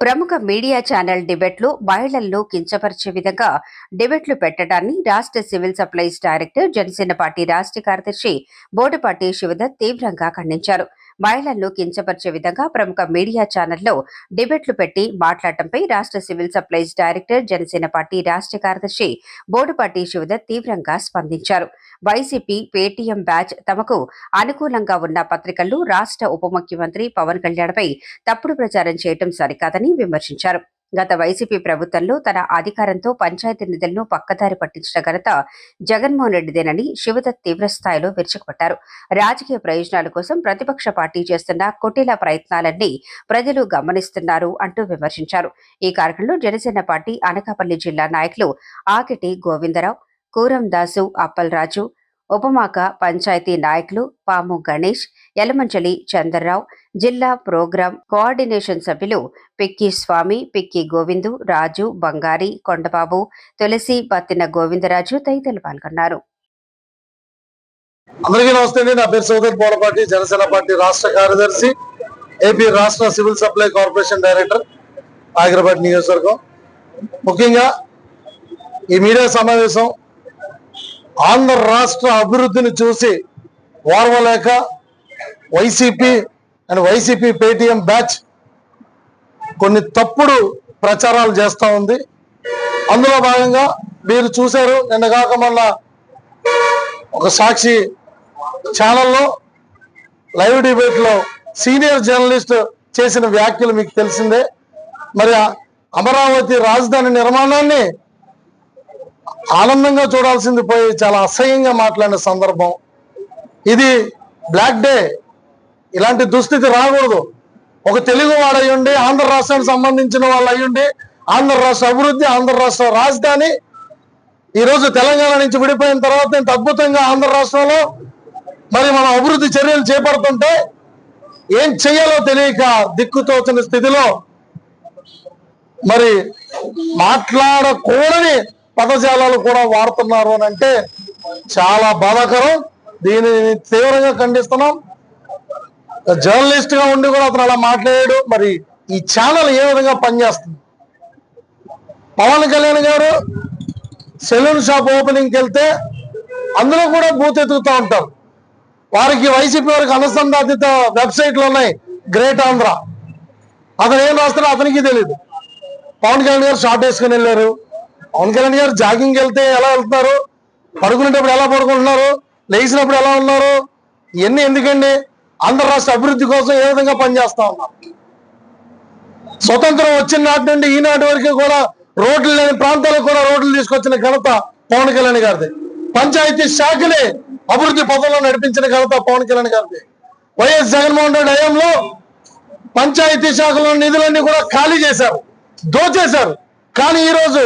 ప్రముఖ media channel డిబెట్లు మహిళలను కించపరిచే విధంగా డిబెట్లు పెట్టడాన్ని రాష్ట్ర civil supplies director Janasena party రాష్ట్ర కార్యదర్శి బోడపాటి శివదత్ తీవ్రంగా ఖండించారు. మహిళలను కించపరిచే విధంగా ప్రముఖ మీడియా ఛానల్లో డిబేట్లు పెట్టి మాట్లాడటంపై రాష్ట్ర civil supplies director Janasena party రాష్ట్ర కార్యదర్శి బోడుపాటి శివధర్ తీవ్రంగా స్పందించారు. వైసీపీ పేటీఎం బ్యాచ్ తమకు అనుకూలంగా ఉన్న పత్రికల్లో రాష్ట్ర ఉప ముఖ్యమంత్రి పవన్ కళ్యాణ్పై తప్పుడు ప్రచారం చేయటం సరికాదని విమర్శించారు. గత వైసీపీ ప్రభుత్వంలో తన అధికారంతో పంచాయతీ నిధులను పక్కదారి పట్టించిన ఘనత జగన్మోహన్ రెడ్డిదేనని శివదత్ తీవ్రస్థాయిలో విరుచుకుపట్టారు. రాజకీయ ప్రయోజనాల కోసం ప్రతిపక్ష పార్టీ చేస్తున్న కుటీల ప్రయత్నాలన్నీ ప్రజలు గమనిస్తున్నారు అంటూ విమర్శించారు. ఈ కార్యక్రమంలో జనసేన పార్టీ అనకాపల్లి జిల్లా నాయకులు ఆకిటి గోవిందరావు కూరం దాసు అప్పలరాజు ఉపమాక పంచాయతీ నాయకులు పాము గణేష్ యలమంచలి చంద్రరావు జిల్లా ప్రోగ్రాం కోఆర్డినేషన్ సభ్యులు పిక్కి స్వామి పిక్కి గోవిందు రాజు బంగారి కొండబాబు తులసి బత్తిన గోవిందరాజు తదితరులు పాల్గొన్నారు. అందరికీ నమస్తే అండి. నా పేరు సోదర్ బోడపాటి జనసేన పార్టీ రాష్ట్ర కార్యదర్శి ఏపీ రాష్ట్ర civil supply corporation director Hyderabad నియోజకవర్గం. ముఖ్యంగా ఈ మీడియా సమావేశం ఆంధ్ర రాష్ట్ర అభివృద్ధిని చూసి ఓర్వలేక YCP and YCP Paytm batch కొన్ని తప్పుడు ప్రచారాలు చేస్తూ ఉంది. అందులో భాగంగా మీరు చూశారు నిన్న కాక మొన్న ఒక సాక్షి ఛానల్లో లైవ్ డిబేట్లో సీనియర్ జర్నలిస్ట్ చేసిన వ్యాఖ్యలు మీకు తెలిసిందే. మరి అమరావతి రాజధాని నిర్మాణాన్ని ఆనందంగా చూడాల్సింది పోయి చాలా అసహ్యంగా మాట్లాడిన సందర్భం. ఇది బ్లాక్ డే. ఇలాంటి దుస్థితి రాకూడదు. ఒక తెలుగు వాడయ్యుండి ఆంధ్ర రాష్ట్రానికి సంబంధించిన వాళ్ళు అయ్యుండి ఆంధ్ర రాష్ట్ర అభివృద్ధి ఆంధ్ర రాష్ట్ర రాజధాని ఈరోజు తెలంగాణ నుంచి విడిపోయిన తర్వాత ఇంత అద్భుతంగా ఆంధ్ర రాష్ట్రంలో మరి మనం అభివృద్ధి చర్యలు చేపడుతుంటే ఏం చెయ్యాలో తెలియక దిక్కుతోచిన స్థితిలో మరి మాట్లాడకూడని పదజాలాలు కూడా వాడుతున్నారు అని అంటే చాలా బాధాకరం. దీనిని తీవ్రంగా ఖండిస్తున్నాం. జర్నలిస్ట్గా ఉండి కూడా అతను అలా మాట్లాడాడు. మరి ఈ ఛానల్ ఏ విధంగా పనిచేస్తుంది? పవన్ కళ్యాణ్ గారు సెలూన్ షాప్ ఓపెనింగ్కి వెళ్తే అందులో కూడా బూత్ ఎత్తుకుతూ ఉంటారు వారికి వైసీపీ వారికి అనుసంధానిత వెబ్సైట్లు ఉన్నాయి. గ్రేట్ ఆంధ్ర. అతను ఏం రాస్తారో అతనికి తెలియదు పవన్ కళ్యాణ్ గారు షార్ట్ వేసుకుని వెళ్ళారు. పవన్ కళ్యాణ్ గారు జాగింగ్ వెళ్తే ఎలా వెళ్తున్నారు? పడుకునేటప్పుడు ఎలా పడుకుంటున్నారు? లేచినప్పుడు ఎలా ఉన్నారు? ఇవన్నీ ఎందుకండి? ఆంధ్ర రాష్ట్ర అభివృద్ధి కోసం ఏ విధంగా పనిచేస్తా ఉన్నారు? స్వతంత్రం వచ్చిన నాటి నుండి ఈనాటి వరకు కూడా రోడ్లు లేని ప్రాంతాలకు కూడా రోడ్లు తీసుకొచ్చిన ఘనత పవన్ కళ్యాణ్ గారిది. పంచాయతీ శాఖని అభివృద్ధి పదంలో నడిపించిన ఘనత పవన్ కళ్యాణ్ గారిది. వైఎస్ జగన్మోహన్ రెడ్డి హయాంలో పంచాయతీ శాఖలో నిధులన్నీ కూడా ఖాళీ చేశారు. దోచేశారు. కానీ ఈ రోజు